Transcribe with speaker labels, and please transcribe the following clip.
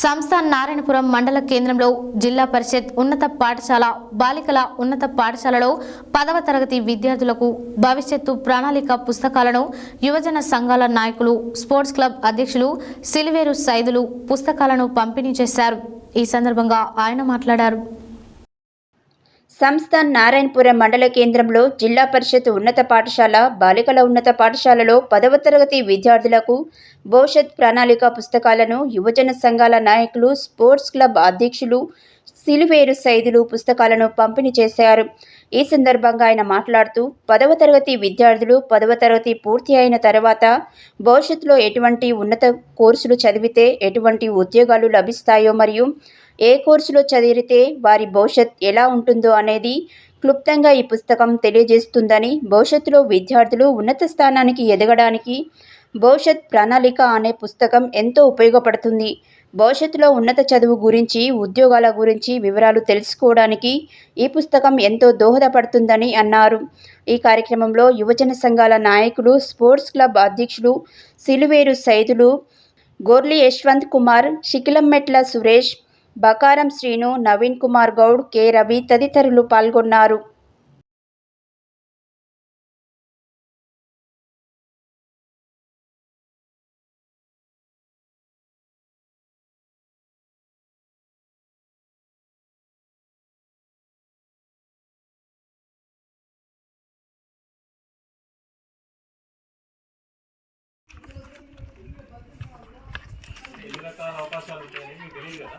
Speaker 1: సంస్థ నారాయణపురం మండల కేంద్రంలో జిల్లా పరిషత్ ఉన్నత పాఠశాల బాలికల ఉన్నత పాఠశాలలో పదవ తరగతి విద్యార్థులకు భవిష్యత్తు ప్రణాళిక పుస్తకాలను యువజన సంఘాల నాయకులు స్పోర్ట్స్ క్లబ్ అధ్యక్షులు సిలివేరు సైదులు పుస్తకాలను పంపిణీ చేశారు. ఈ సందర్భంగా ఆయన మాట్లాడారు.
Speaker 2: సంస్థ నారాయణపురం మండల కేంద్రంలో జిల్లా పరిషత్ ఉన్నత పాఠశాల బాలికల ఉన్నత పాఠశాలలో పదవ తరగతి విద్యార్థులకు భవిష్యత్ ప్రణాళిక పుస్తకాలను యువజన సంఘాల నాయకులు స్పోర్ట్స్ క్లబ్ అధ్యక్షులు సిలువేరు సైదులు పుస్తకాలను పంపిణీ చేశారు. ఈ సందర్భంగా ఆయన మాట్లాడుతూ పదవ తరగతి విద్యార్థులు పదవ తరగతి పూర్తి అయిన తర్వాత భవిష్యత్తులో ఎటువంటి ఉన్నత కోర్సులు చదివితే ఎటువంటి ఉద్యోగాలు లభిస్తాయో మరియు ఏ కోర్సులో చదివితే వారి భవిష్యత్ ఎలా ఉంటుందో అనేది క్లుప్తంగా ఈ పుస్తకం తెలియజేస్తుందని భవిష్యత్తులో విద్యార్థులు ఉన్నత స్థానానికి ఎదగడానికి భవిష్యత్ ప్రణాళిక అనే పుస్తకం ఎంతో ఉపయోగపడుతుంది. భవిష్యత్తులో ఉన్నత చదువు గురించి ఉద్యోగాల గురించి వివరాలు తెలుసుకోవడానికి ఈ పుస్తకం ఎంతో దోహదపడుతుందని అన్నారు. ఈ కార్యక్రమంలో యువజన సంఘాల నాయకులు స్పోర్ట్స్ క్లబ్ అధ్యక్షులు సిలువేరు సైదులు గోర్లి యశ్వంత్ కుమార్ శిఖిలంమెట్ల సురేష్ బకారం శ్రీను నవీన్ కుమార్ గౌడ్ కె. రవి తదితరులు పాల్గొన్నారు.
Speaker 3: రకాల అవకాశాలు ఉంటాయని మీకు తెలియదు కదా